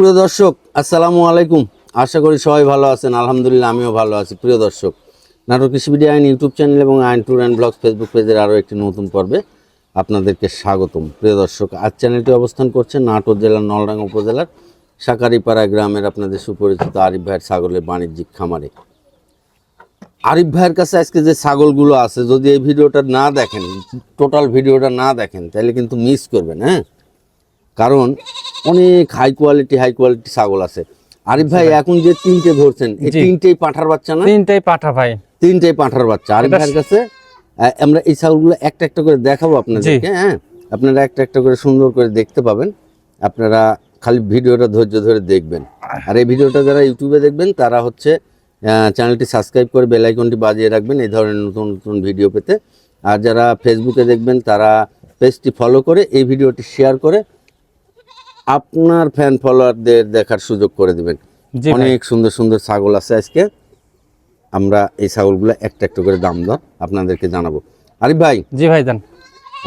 সুপ্রিয় দর্শক, আসসালামু আলাইকুম। আশা করি সবাই ভালো আছেন। আলহামদুলিল্লাহ, আমিও ভালো আছি। প্রিয় দর্শক নাটক কৃষি ভিডিও আইন ইউটিউব চ্যানেল এবং আইন ট্যুর অ্যান্ড ব্লগ ফেসবুক পেজের আরও একটি নতুন পর্বে আপনাদেরকে স্বাগতম। প্রিয় দর্শক, আজ চ্যানেলটি অবস্থান করছে নাটোর জেলার নলডাঙ্গা উপজেলার সাকারিপাড়া গ্রামের আপনাদের সুপরিচিত আরিফ ভাইয়ের ছাগলের বাণিজ্যিক খামারে। আরিফ ভাইয়ের কাছে আজকে যে ছাগলগুলো আছে, যদি এই ভিডিওটা না দেখেন টোটাল ভিডিওটা না দেখেন, তাহলে কিন্তু মিস করবেন হ্যাঁ? কারণ অনেক হাই কোয়ালিটি হাই কোয়ালিটি ছাগল আছে। আরিফ ভাই এখন যে তিনটে ধরছেন এই তিনটেই পাঁঠার বাচ্চা না? তিনটাই পাঠা ভাই। তিনটেই পাঁঠার বাচ্চা। আরিফ ভাইয়ের কাছে আমরা এই ছাগলগুলো একটা একটা করে দেখাবো আপনাদেরকে হ্যাঁ? আপনারা একটা একটা করে সুন্দর করে দেখতে পাবেন। আপনারা খালি ভিডিওটা ধৈর্য ধরে দেখবেন। আর এই ভিডিওটা যারা ইউটিউবে দেখবেন তারা হচ্ছে চ্যানেলটি সাবস্ক্রাইব করে বেল আইকনটি বাজিয়ে রাখবেন এই ধরনের নতুন নতুন ভিডিও পেতে। আর যারা ফেসবুকে দেখবেন তারা পেজটি ফলো করে এই ভিডিওটি শেয়ার করে আপনার ফ্যান ফলোয়ারদের দেখার সুযোগ করে দিবেন। অনেক সুন্দর সুন্দর ছাগল আছে আজকে। আমরা এই ছাগলগুলো একটা একটা করে দাম দর আপনাদেরকে জানাব। আরিফ ভাই জি ভাই যান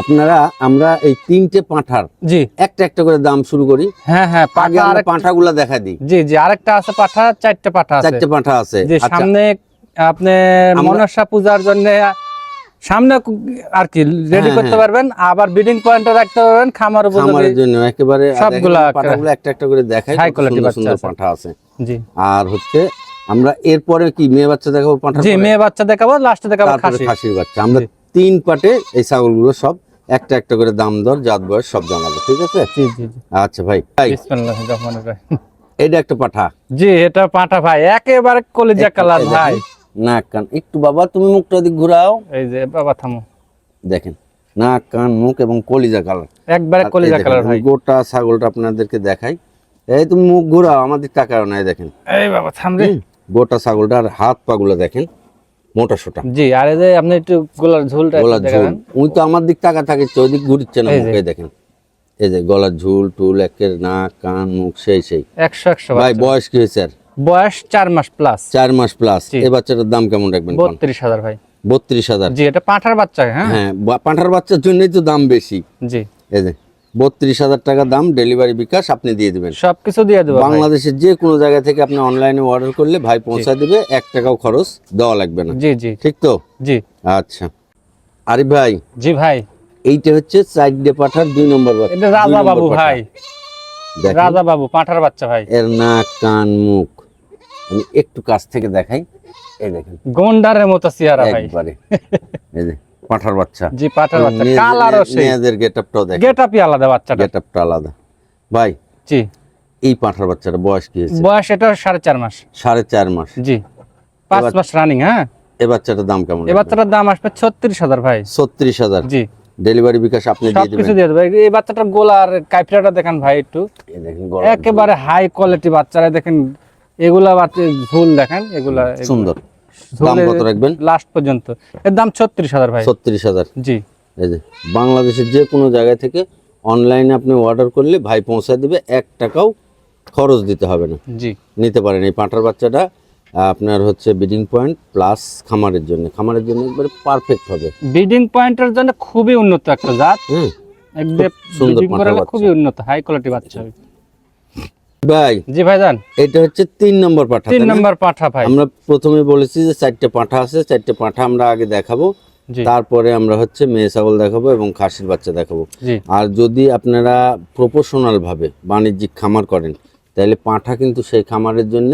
আপনারা আমরা এই তিনটে পাঁঠার জি। একটা একটা করে দাম শুরু করি। হ্যাঁ হ্যাঁ আগে পাঠা আমরা পাঁঠাগুলো দেখা দিই। জি জি আরেকটা আছে পাঠা চারটে পাঠা আছে। চারটে পাঁঠা আছে। আচ্ছা, সামনে আপনি মনসা পূজার জন্য সামনে আর কি রেডি হ্যাঁ, করতে হ্যাঁ। পারবেন আবার বিডিং পয়েন্ট রাখতে পারবেন খামার খামারের জন্য একেবারে সবগুলা একটা- পাঁঠাগুলো একটা একটা করে দেখাই কত quality সুন্দর। পাঁঠা আছে। জি। আর হচ্ছে আমরা এরপরে কি মেয়ে বাচ্চা দেখাবো পাঁঠা জি মেয়ে বাচ্চা দেখাবো লাস্টে দেখাবো খাসি। খাসির বাচ্চা। আমরা তিন পাটে এই ছাগলগুলো সব একটা একটা করে দাম দর জাত বয়স সব জানাব ঠিক আছে? জি জি আচ্ছা ভাই বিসমিল্লাহির রহমানির রহিম। এটা একটা পাঠা। জি এটা পাঠা ভাই একেবারে কলিজা কালার ভাই। নাক কান। একটু বাবা তুমি মুখটা দিক ঘুরাও। এই যে বাবা থামো। দেখেন নাক কান মুখ এবং কলিজা কালার একবারে কলিজা কালার ভাই গোটা ছাগলটা আপনাদেরকে দেখাই। এই তুমি মুখ ঘুরাও আমাদের টাকা নাই দেখেন। এই বাবা থাম রে। গোটা ছাগলটা আর হাত পাগুলো দেখেন মোটা সোটা। জি আর এই যে আপনি একটু গোলার ঝোলটা গলার ঝুল। উনি তো আমার দিক টাকা থাকে ওইদিক ঘুরিচ্ছে না মুখে দেখেন। এই যে গলার ঝুল টুল একের নাক কান মুখ সেই সেই। একশো একশো ভাই বয়স কি হয়েছে আর? বয়স চার মাস প্লাস চার মাস প্লাস। এই বাচ্চাটার দাম কেমন রাখবেন বত্রিশ হাজার ভাই। বত্রিশ হাজার। জি এটা পাঁঠার বাচ্চা হ্যাঁ? হ্যাঁ পাঁঠার বাচ্চার জন্যই তো দাম বেশি। জি। এই যে বত্রিশ হাজার টাকা দাম ডেলিভারি বিকাশ আপনি দিয়ে দিবেন। সবকিছু দিয়ে দেবো বাংলাদেশের যে কোনো জায়গা থেকে আপনি অনলাইনে অর্ডার করলে ভাই পৌঁছা দিবে এক টাকাও খরচ দেওয়া লাগবে না। জি জি। ঠিক তো? জি। আচ্ছা। আরিফ ভাই। জি ভাই। এইটা হচ্ছে চারটে পাঠার দুই নম্বর বাচ্চা। এটা রাজা বাবু ভাই। রাজা বাবু পাঁঠার বাচ্চা ভাই। এর নাক কান মুখ। আমি একটু কাছ থেকে দেখাই। এই দেখেন। গন্ডারের মতো চেহারা ভাই। একবারে। এই যে পাঠার বাচ্চা। জি পাঁঠার বাচ্চা। কালারও সেই। মেয়েদের গেটআপটাও দেখেন। গেট আপই আলাদা বাচ্চাটা গেটআপটা আলাদা। ভাই জি। এই পাঠার বাচ্চাটা বয়স কি হয়েছে? বয়স এটা সাড়ে চার মাস। সাড়ে চার মাস। জি। মাস রানিং হ্যাঁ? এই বাচ্চাটার দাম কেমন এই বাচ্চাটার দাম আসবে ছত্রিশ হাজার ভাই। ছত্রিশ হাজার। জি। ডেলিভারি বিকাশ আপনি দিয়ে সবকিছু দিবেন। দিয়ে দেবো। এই বাচ্চাটার গোলা আর কাইফিরাটা দেখেন ভাই একটু। দেখেন একেবারে হাই কোয়ালিটি বাচ্চারা দেখেন এগুলা ঝুল দেখেন এগুলা সুন্দর। দাম কত রাখবেন? লাস্ট পর্যন্ত। এর দাম ছত্রিশ হাজার ভাই। ছত্রিশ হাজার। জি। এই যে বাংলাদেশের যে কোনো জায়গা থেকে অনলাইনে আপনি অর্ডার করলে ভাই পৌঁছা দিবে এক টাকাও খরচ দিতে হবে না। জি। নিতে পারেন। এই পাঁঠার বাচ্চাটা আপনার হচ্ছে ব্রিডিং পয়েন্ট প্লাস খামারের জন্য। খামারের জন্য একবারে পারফেক্ট হবে। ব্রিডিং পয়েন্টের জন্য খুবই উন্নত একটা জাত। হ্যাঁ একদম। খুবই উন্নত হাই কোয়ালিটি বাচ্চা। হবে। ভাই জি ভাই যান এটা হচ্ছে তিন নম্বর পাঠা তিন নম্বর পাঠা ভাই। আমরা প্রথমে বলেছি যে চারটে পাঁঠা আছে চারটে পাঁঠা আমরা আগে দেখাবো। তারপরে আমরা হচ্ছে মেয়ে ছাগল দেখাবো এবং খাসির বাচ্চা দেখাবো। আর যদি আপনারা প্রফেশনাল ভাবে বাণিজ্যিক খামার করেন তাহলে পাঁঠা কিন্তু সেই খামারের জন্য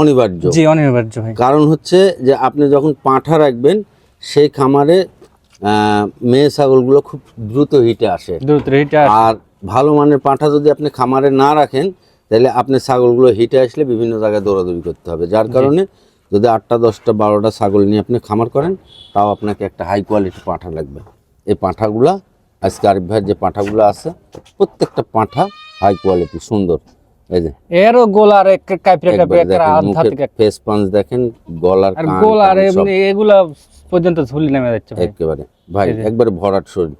অনিবার্য। জি অনিবার্য ভাই। কারণ হচ্ছে যে আপনি যখন পাঁঠা রাখবেন সেই খামারে মেয়ে ছাগলগুলো খুব দ্রুত হিটে আসে। দ্রুত এটা আর ভালো মানের পাঁঠা যদি আপনি খামারে না রাখেন তাহলে আপনি ছাগলগুলো হিটে আসলে বিভিন্ন জায়গায় দৌড়াদৌড়ি করতে হবে। যার কারণে যদি আটটা দশটা বারোটা ছাগল নিয়ে আপনি খামার করেন তাও আপনাকে একটা হাই কোয়ালিটি পাঁঠা লাগবে। এই পাঁঠাগুলা আজকে আরিফ ভাইয়ের যে পাঁঠাগুলো আছে প্রত্যেকটা পাঁঠা হাই কোয়ালিটি সুন্দর। এই যে এরও গোলার এক কাইফিরা একবারে কাইফিরা দেখেন আধা মুখের থেকে ফেস পাঞ্চ দেখেন গলার আর কান গোল আর টান সব। এমনি এগুলা পর্যন্ত ঝুলি নেমে যাচ্ছে একেবারে। ভাই একবারে ভরাট শরীর।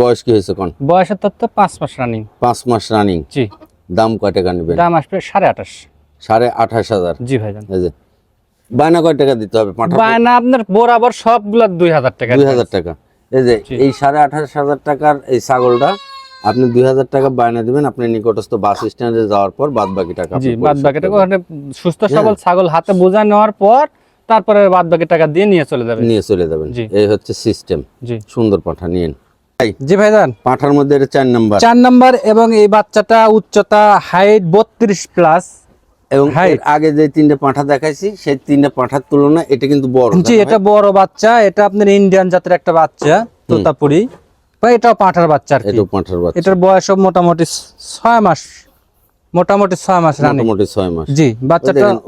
বয়স কি হয়েছে কোন বয়সের তত্ত্ব পাঁচ মাস রানিং পাঁচ মাস রানিং জি। দাম কয় টাকা নেবেন? দাম আসবে সাড়ে আঠাশ। সাড়ে আঠাশ হাজার। জি ভাই বায়না কয় টাকা দিতে হবে? বায়না আপনার বরাবর সবগুলা দুই হাজার টাকা দুই হাজার টাকা। এই যে এই সাড়ে আঠাশ হাজার টাকার এই ছাগলটা আপনি দুই হাজার টাকা বায়না দিবেন আপনি নিকটস্থ বাস স্ট্যান্ডে যাওয়ার পর বাদ বাকি টাকা জি বাদ বাকি টাকা। ওখানে সুস্থ সবল ছাগল হাতে বোঝা নেওয়ার পর তারপরে বাদ বাকি টাকা দিয়ে নিয়ে চলে যাবে নিয়ে চলে যাবেন। জি। এই হচ্ছে সিস্টেম জি। সুন্দর পাঠা নিয়েন। জি ভাইজান পাঠার মধ্যে চার নাম্বার। চার নাম্বার এবং এই বাচ্চাটা উচ্চতা হাইট বত্রিশ প্লাস এবং আগে যে তিনটে পাঠা দেখাইছি সেই তিনটে পাঠার তুলনায় এটা কিন্তু বড় জি এটা বড় বাচ্চা এটা আপনার ইন্ডিয়ান জাতের একটা বাচ্চা তোতাপুরি। বা এটাও পাঁঠার বাচ্চা আর কি। এটাও বাচ্চা। এটার বয়স মোটামুটি ছয় মাস। মোটামুটি ছয় মাস রানিং মোটামুটি ছয় মাস। জি বাচ্চাটা দেখেন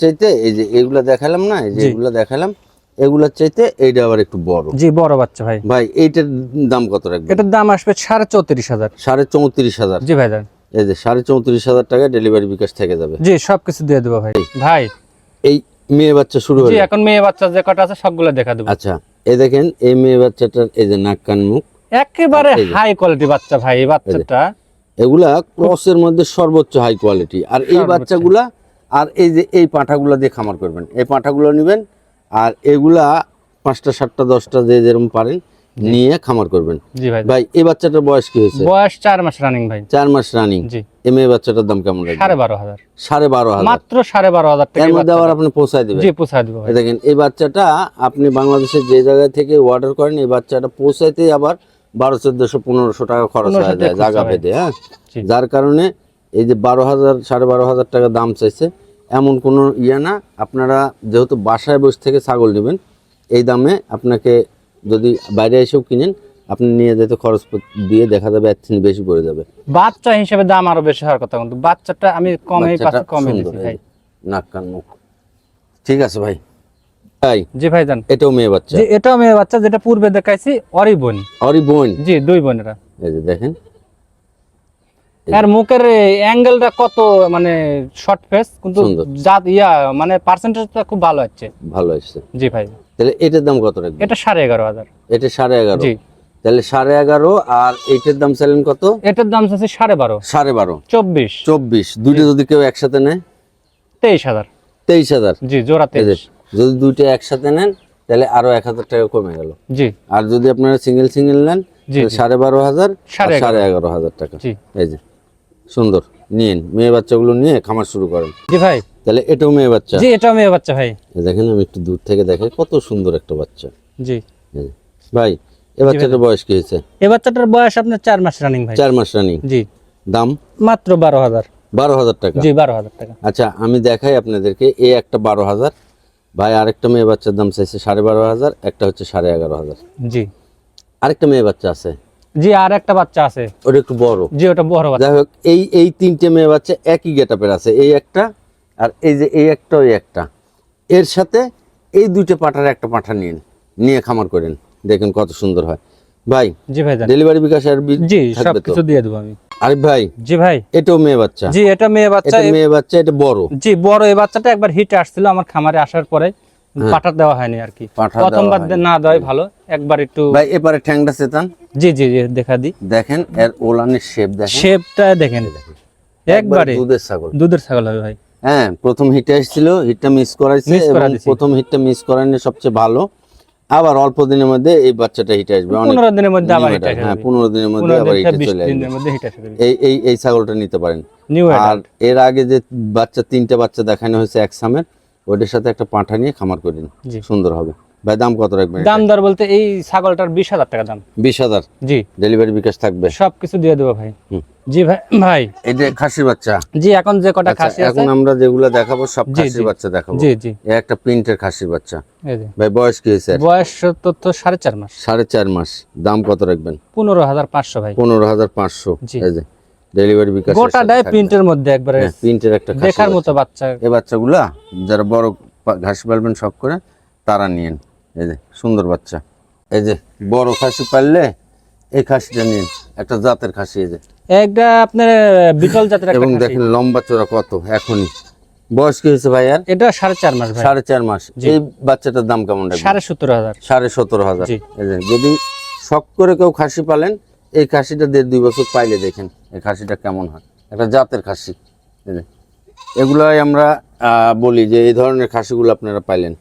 চাইতে এই যে এগুলা দেখালাম না এই যে। এগুলা দেখালাম এগুলার চাইতে এইটা আবার একটু বড়। জি বড় বাচ্চা ভাই। ভাই এইটার দাম কত রাখবেন? এটার দাম আসবে সাড়ে চৌত্রিশ হাজার। সাড়ে চৌত্রিশ হাজার। জি ভাইজান এই যে সাড়ে চৌত্রিশ হাজার টাকা ডেলিভারি বিকাশ থেকে যাবে। জি সবকিছু দিয়ে দেবো ভাই। ভাই। এই মেয়ে বাচ্চা শুরু হলো এখন মেয়ে বাচ্চা যে কটা আছে সবগুলো দেখা দেবো। আচ্ছা এই দেখেন এই মেয়ে বাচ্চাটার এই যে নাক কান মুখ। একেবারে হাই কোয়ালিটি বাচ্চা ভাই এই বাচ্চাটা। এগুলা ক্রসের মধ্যে সর্বোচ্চ হাই কোয়ালিটি আর এই। বাচ্চাগুলা আর এই যে এই পাঁঠাগুলা দিয়ে খামার করবেন। এই পাঁঠাগুলো নেবেন আর এগুলা পাঁচটা সাতটা দশটা যে যেরকম পারেন নিয়ে খামার করবেন। ভাই। এই বাচ্চাটার বয়স কি হয়েছে? বয়স চার মাস রানিং ভাই। চার মাস রানিং এই মেয়ে বাচ্চাটার দাম কেমন সাড়ে বারো হাজার। সাড়ে বারো হাজার। মাত্র সাড়ে বারো হাজার টাকা এর মধ্যে আবার আপনি পৌঁছায় দিবেন। জি দেবো দেখেন এই বাচ্চাটা আপনি বাংলাদেশের যে জায়গা থেকে অর্ডার করেন এই বাচ্চাটা পৌঁছাইতেই আবার বারো চোদ্দশো পনেরোশো টাকা খরচ হয়ে যায় জায়গা ভেদে হ্যাঁ? যার কারণে এই যে বারো হাজার সাড়ে বারো হাজার টাকা দাম চাইছে এমন কোনো ইয়ে না। আপনারা যেহেতু বাসায় বসে থেকে ছাগল নেবেন এই দামে আপনাকে যদি বাইরে এসেও কিনেন আপনি নিয়ে যেতে খরচ দিয়ে দেখা যাবে এক থেকে বেশি পড়ে যাবে। বাচ্চা হিসেবে দাম আরও বেশি হওয়ার কথা কিন্তু বাচ্চাটা আমি কমে সুন্দর, দিচ্ছি ভাই। নাক কান মুখ। ঠিক আছে ভাই। ভাই জি ভাই জান। এটাও মেয়ে বাচ্চা। জি এটাও মেয়ে বাচ্চা যেটা পূর্বে দেখাইছি অরি বোন অরি বোন জি দুই বোনেরা। এই যে দেখেন আর মুখের অ্যাঙ্গেলটা কত মানে শর্ট ফেস কিন্তু। জাত ইয়া মানে পার্সেন্টেজটা খুব ভালো হচ্ছে। ভালো আসছে জি ভাই। তাহলে এটার দাম কত রাখবেন? এটা সাড়ে এগারো হাজার। এটা সাড়ে এগারো। জি। তাহলে সাড়ে এগারো আর এইটার দাম চাইলেন কত? এটার দাম আছে সাড়ে বারো। সাড়ে বারো। চব্বিশ। চব্বিশ। দুইটা যদি কেউ একসাথে নেয়? তেইশ হাজার। তেইশ হাজার। জি জোড়া তেইশ। যদি দুইটা একসাথে নেন তাহলে আরও এক হাজার টাকা কমে গেল। জি। আর যদি আপনারা সিঙ্গেল সিঙ্গেল নেন। সাড়ে বারো হাজার সাড়ে এগারো। হাজার টাকা। এই যে। সুন্দর নিন মেয়ে বাচ্চাগুলো নিয়ে খামার শুরু করেন। জি ভাই। তাহলে এটাও মেয়ে বাচ্চা? জি এটাও মেয়ে বাচ্চা ভাই। দেখেন আমি একটু দূর থেকে দেখাই কত সুন্দর একটা বাচ্চা। জি। ভাই এ বাচ্চাটার বয়স কি হয়েছে? এই বাচ্চাটার বয়স আপনার চার মাস রানিং ভাই। চার মাস রানিং জি। দাম? মাত্র বারো হাজার। বারো হাজার টাকা? জি বারো হাজার টাকা। আচ্ছা আমি দেখাই আপনাদেরকে এ একটা বারো হাজার। ভাই আরেকটা মেয়ে বাচ্চার দাম চাইছে সাড়ে বারো হাজার একটা হচ্ছে সাড়ে এগারো হাজার। জি। আরেকটা মেয়ে বাচ্চা আছে? জি আর একটা বাচ্চা আছে। ওটা একটু বড়। জি ওটা বড় বাচ্চা। যাই হোক এই এই তিনটে মেয়ে বাচ্চা একই আছে এই একটা আর এই যে এই একটা ওই একটা। এর সাথে এই দুইটা পাঠার একটা পাঠা নিন নিয়ে খামার করেন দেখেন কত সুন্দর হয়। ভাই জি ভাই ডেলিভারি বিকাশ আর জি থাকবে তো? সবকিছু দিয়ে দেবো আমি। আরিফ ভাই জি ভাই। এটাও মেয়ে বাচ্চা। জি এটা মেয়ে বাচ্চা এটা মেয়ে বাচ্চা এটা বড়। জি বড় এই বাচ্চাটা একবার হিট আসছিল আমার খামারে আসার পরে। পাঠা দেওয়া হয়নি আর কি। হ্যাঁ। প্রথমবার না দেওয়াই ভালো। একবার একটু ভাই এবারে ঠ্যাংটা চেতান জি জি জি দেখা দি দেখেন এর ওলানের শেপ দেখেন। শেপটা দেখেন। একবারে দুধের ছাগল। দুধের ছাগল হবে ভাই। হ্যাঁ প্রথম হিটে এসেছিল হিটটা মিস করাইছে এবং প্রথম হিটটা মিস করানো সবচেয়ে ভালো। আবার অল্প দিনের মধ্যে এই বাচ্চাটা হিটে আসবে। পনেরো দিনের মধ্যে আবার হিট আসবে। হ্যাঁ পনেরো দিনের মধ্যে আবার হিটে চলে আসবে। দিনের মধ্যে হিট আসবে। এই এই এই ছাগলটা নিতে পারেন। আর এর আগে যে বাচ্চা তিনটা বাচ্চা দেখানো হয়েছে এক সামের ওটার সাথে একটা পাঁঠা নিয়ে খামার করেন জি। সুন্দর হবে। ভাই দাম কত রাখবেন দাম দর বলতে এই ছাগলটার বিশ হাজার টাকা দাম। বিশ হাজার? জি। ডেলিভারি বিকাশ থাকবে? সবকিছু দিয়ে দেবো ভাই। জি ভাই ভাই। এটা খাসির বাচ্চা? জি এখন যে কটা আচ্ছা, খাসি আছে। এখন আমরা যেগুলো দেখাবো সব খাসির বাচ্চা দেখাবো। জি জি। একটা প্রিন্টের খাসির বাচ্চা। ভাই বয়স কি হয়েছে? বয়স তো তো সাড়ে চার মাস। সাড়ে চার মাস। দাম কত রাখবেন? পনেরো হাজার পাঁচশো ভাই। পনেরো হাজার পাঁচশো। এই যে। ডেলিভারি বিকাশ গোটাটাই প্রিন্টের মধ্যে একবারে প্রিন্টের একটা দেখার মতো বাচ্চা। এই বাচ্চাগুলা যারা বড় ঘাস পালবেন শখ করে তারা নিয়েন। এই যে সুন্দর বাচ্চা। এই যে বড় খাসি পাললে এই খাসিটা নিন। একটা জাতের খাসি এই যে। একটা আপনার বিটল জাতের একটা এবং দেখেন লম্বা চোরা কত এখনই। বয়স কি হয়েছে ভাই আর? এটা সাড়ে চার মাস সাড়ে চার মাস। এই বাচ্চাটার দাম কেমন সাড়ে সতেরো হাজার। সাড়ে সতেরো হাজার। যদি শখ করে কেউ খাসি পালেন এই খাসিটা দেড় দুই বছর পাইলে দেখেন। এই খাসিটা কেমন হয়? একটা জাতের খাসি। এগুলাই আমরা বলি যে এই ধরনের খাসিগুলো আপনারা পাইলেন।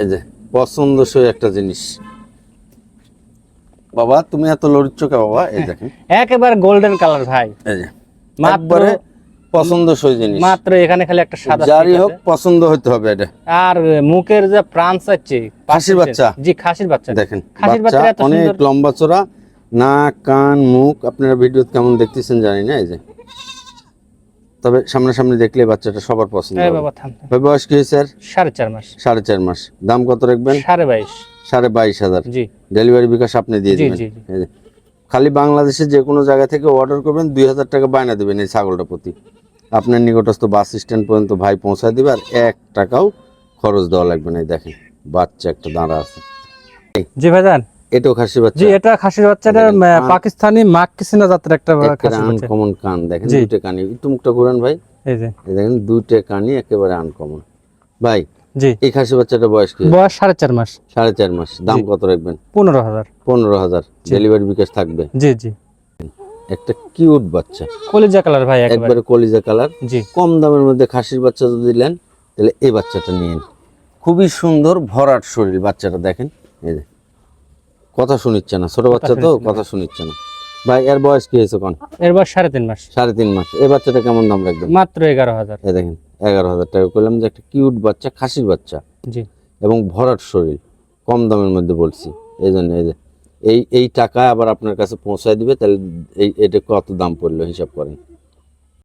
এই যে পছন্দসই একটা জিনিস। বাবা তুমি এত লড়িচ্ছ কে বাবা? এই দেখেন। একেবারে গোল্ডেন কালার ভাই। এই যে মাত্র একবারে পছন্দসই জিনিস। মাত্র এখানে খালি একটা সাদা stick হোক পছন্দ হতে হবে এটা। আর মুখের যে প্রাণ চাচ্ছে খাসির বাচ্চা? জি খাসির বাচ্চা। দেখেন খাসির বাচ্চা এত অনেক লম্বা চড়া নাক কান মুখ আপনারা ভিডিও কেমন দেখতেছেন জানি না এই যে। তবে সামনাসামনি দেখলে বাচ্চাটা সবার পছন্দ হবে। বয়স কি স্যার? সাড়ে চার মাস। সাড়ে চার মাস। দাম কত রাখবেন? সাড়ে বাইশ। সাড়ে বাইশ হাজার। জি। ডেলিভারি বিকাশ আপনি দিয়ে দিবেন। খালি বাংলাদেশে যে কোনো জায়গা থেকে অর্ডার করবেন দুই হাজার টাকা বায়না দেবেন এই ছাগলটা প্রতি। আপনার নিকটস্থ বাস স্ট্যান্ড পর্যন্ত ভাই পৌঁছায় দিবে আর এক টাকাও খরচ দেওয়া লাগবে না এই দেখেন। বাচ্চা একটা দাঁড়া আছে। জি ভাইজান। এটাও খাসি বাচ্চা। জি এটা খাসির আহ, কান- পাকিস্তানি মাক্কিসিনা জাতের একটা খাসির বাচ্চা। আনকমন কান দেখেন কানি একটু মুখটা ঘুরান ভাই। এই যে। দেখেন দুইটা কানি একেবারে আনকমন। ভাই জি। এই খাসি বাচ্চাটা বয়স কি? বয়স সাড়ে চার মাস। সাড়ে চার মাস। দাম কত রাখবেন? পনেরো হাজার। পনেরো হাজার। ডেলিভারি বিকাশ থাকবে? জি জি। একটা কিউট বাচ্চা। কলিজা কালার ভাই একেবারে। একবারে কলিজা কালার। জি। কম দামের মধ্যে খাসির বাচ্চা যদি নেন তাহলে এই বাচ্চাটা নিন। খুবই সুন্দর ভরাট শরীর বাচ্চাটা দেখেন। এই যে। কথা শুনিচ্ছে না ছোট বাচ্চা তো কথা শুনিচ্ছে না। ভাই এর বয়স কি হয়েছে কোন? এর বয়স সাড়ে তিন মাস। সাড়ে তিন মাস। এই বাচ্চাটা কেমন দাম রাখবেন? মাত্র এগারো হাজার। এই দেখেন এগারো হাজার টাকা। করলাম যে একটা কিউট বাচ্চা খাসির বাচ্চা। জি। এবং ভরাট শরীর কম দামের মধ্যে বলছি। এই জন্য এই যে এই এই টাকা আবার আপনার কাছে পৌঁছায় দিবে তাহলে এই এটা কত দাম পড়ল হিসাব করেন।